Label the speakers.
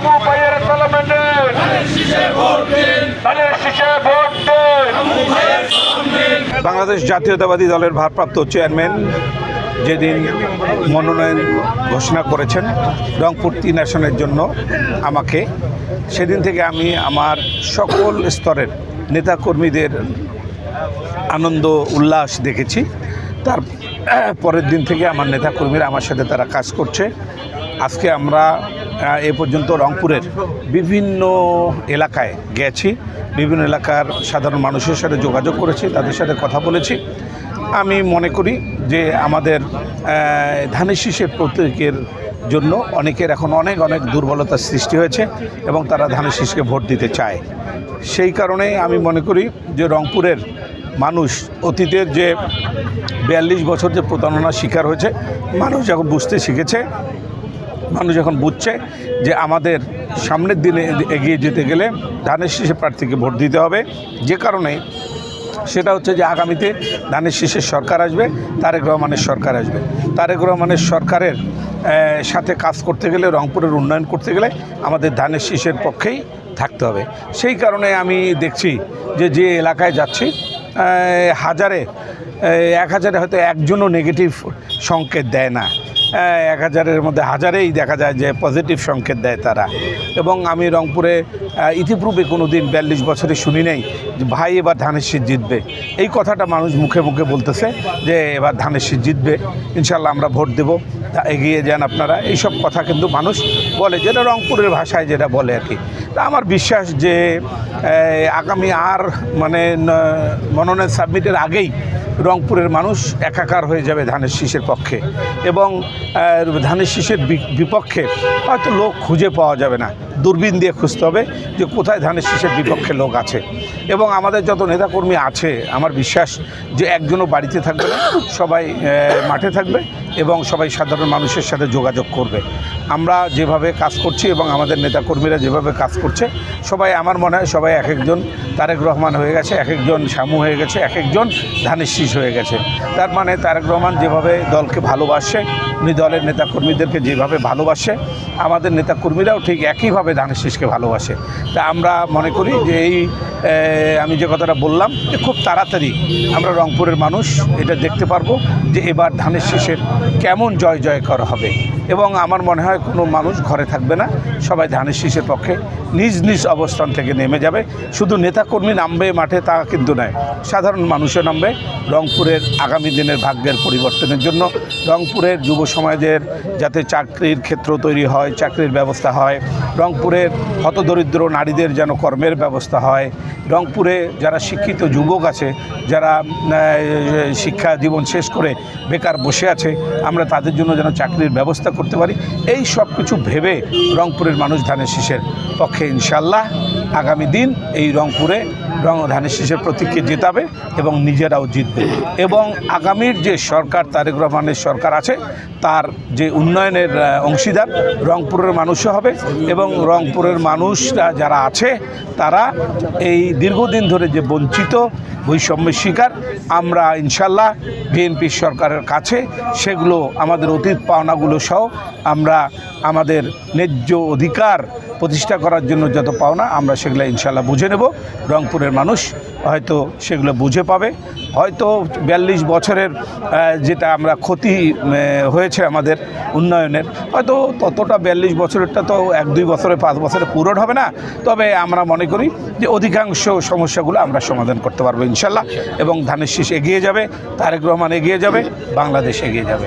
Speaker 1: আবু ভাইয়ের দেন।
Speaker 2: বাংলাদেশ জাতীয়তাবাদী দলের ভারপ্রাপ্ত চেয়ারম্যান যেদিন মনোনয়ন ঘোষণা করেছেন রংপুর তিন আসনের জন্য আমাকে, সেদিন থেকে আমি আমার সকল স্তরের নেতাকর্মীদের আনন্দ, উল্লাস দেখেছি। তার পরের দিন থেকে আমার নেতাকর্মীরা আমার সাথে তারা কাজ করছে। আজকে আমরা এ পর্যন্ত রংপুরের বিভিন্ন এলাকায় গেছি। বিভিন্ন এলাকার সাধারণ মানুষের সাথে যোগাযোগ করেছি, তাদের সাথে কথা বলেছি। আমি মনে করি যে আমাদের ধানের শীষের প্রত্যেকের জন্য অনেকের এখন অনেক অনেক দুর্বলতার সৃষ্টি হয়েছে এবং তারা ধানের শীষকে ভোট দিতে চায়। সেই কারণে আমি মনে করি যে রংপুরের মানুষ, অতীতের যে বিয়াল্লিশ বছর যে প্রতারণার শিকার হয়েছে, মানুষ এখন বুঝতে শিখেছে মানুষ এখন বুঝছে যে আমাদের সামনের দিনে এগিয়ে যেতে গেলে ধানের শীষে প্রার্থীকে ভোট দিতে হবে। যে কারণে সেটা হচ্ছে যে আগামীতে ধানের শীষের সরকার আসবে, তারেক রহমানের সরকার আসবে। তারেক রহমানের সরকারের সাথে কাজ করতে গেলে, রংপুরের উন্নয়ন করতে গেলে আমাদের ধানের শীষের পক্ষেই থাকতে হবে। সেই কারণে আমি দেখছি যে যে এলাকায় যাচ্ছি হাজারে এক হাজারে হয়তো একজনও নেগেটিভ সংকেত দেয় না। এক হাজারের মধ্যে হাজারেই দেখা যায় যে পজিটিভ সংকেত দেয় তারা। এবং আমি রংপুরে ইতিপূর্বে কোনো দিন বিয়াল্লিশ বছরে শুনি নেই যে ভাই এবার ধানের শীত জিতবে। এই কথাটা মানুষ মুখে মুখে বলতেছে যে এবার ধানের শীত জিতবে, ইনশাল্লাহ আমরা ভোট দেব। তা এগিয়ে যান আপনারা। এইসব কথা কিন্তু মানুষ বলে, যেটা রংপুরের ভাষায় যেটা বলে আর কি। তা আমার বিশ্বাস যে আগামী আর মানে মনোনয়ন সাবমিটের আগেই রংপুরের মানুষ একাকার হয়ে যাবে ধানের শীষের পক্ষে। এবং ধানের শীষের বিপক্ষে হয়তো লোক খুঁজে পাওয়া যাবে না। দূরবীন দিয়ে খুঁজতে হবে যে কোথায় ধানের শীষের বিপক্ষে লোক আছে। এবং আমাদের যত নেতাকর্মী আছে, আমার বিশ্বাস যে একজনও বাড়িতে থাকবে না, সবাই মাঠে থাকবে এবং সবাই সাধারণ মানুষের সাথে যোগাযোগ করবে। আমরা যেভাবে কাজ করছি এবং আমাদের নেতাকর্মীরা যেভাবে কাজ করছে, সবাই আমার মনে হয় সবাই এক একজন তারেক রহমান হয়ে গেছে, এক একজন শামু হয়ে গেছে, এক একজন ধানের শীষ হয়ে গেছে। তার মানে তারেক রহমান যেভাবে দলকে ভালোবাসে, উনি দলের নেতাকর্মীদেরকে যেভাবে ভালোবাসে, আমাদের নেতাকর্মীরাও ঠিক একইভাবে ধানের শীষকে ভালোবাসে। তা আমরা মনে করি যে এই আমি যে কথাটা বললাম যে খুব তাড়াতাড়ি আমরা রংপুরের মানুষ এটা দেখতে পারব যে এবার ধানের শীষের কেমন জয় জয় করা হবে। এবং আমার মনে হয় কোনো মানুষ ঘরে থাকবে না, সবাই ধানের শীষের পক্ষে নিজ নিজ অবস্থান থেকে নেমে যাবে। শুধু নেতাকর্মী নামবে মাঠে তা কিন্তু নয়, সাধারণ মানুষও নামবে রংপুরের আগামী দিনের ভাগ্যের পরিবর্তনের জন্য। রংপুরের যুব সমাজের যাতে চাকরির ক্ষেত্র তৈরি হয়, চাকরির ব্যবস্থা হয় রংপুরের হতদরিদ্র নারীদের যেন কর্মের ব্যবস্থা হয়। রংপুরে যারা শিক্ষিত যুবক আছে, যারা শিক্ষা জীবন শেষ করে বেকার বসে আছে, আমরা তাদের জন্য যেন চাকরির ব্যবস্থা করতে পারি। এই সব কিছু ভেবে রংপুরের মানুষ ধানের শীষের পক্ষে ইনশাল্লাহ আগামী দিন এই রংপুরে রং, ধানের শীষের প্রতীককে জেতাবে এবং নিজেরাও জিতবে। এবং আগামীর যে সরকার, তারেক রহমানের সরকার আছে, তার যে উন্নয়নের অংশীদার রংপুরের মানুষও হবে এবং রংপুরের মানুষরা যারা আছে, তারা এই দীর্ঘদিন ধরে যে বঞ্চিত, বৈষম্যের শিকার, আমরা ইনশাল্লাহ বিএনপি সরকারের কাছে সেগুলো, আমাদের অতীত পাওনাগুলো সহ আমরা আমাদের ন্যায্য অধিকার প্রতিষ্ঠা করার জন্য যত পাওনা, আমরা সেগুলো ইনশাল্লাহ বুঝে নেব। রংপুরের মানুষ হয়তো সেগুলো বুঝে পাবে। হয়তো বিয়াল্লিশ বছরের যেটা আমরা ক্ষতি হয়েছে আমাদের উন্নয়নের, হয়তো ততটা বিয়াল্লিশ বছরেরটা তো এক দুই বছরে, পাঁচ বছরে পূরণ হবে না। তবে আমরা মনে করি যে অধিকাংশ সমস্যাগুলো আমরা সমাধান করতে পারব ইনশাল্লাহ এবং ধানের শীষ এগিয়ে যাবে, তারেক রহমান এগিয়ে যাবে, বাংলাদেশ এগিয়ে যাবে।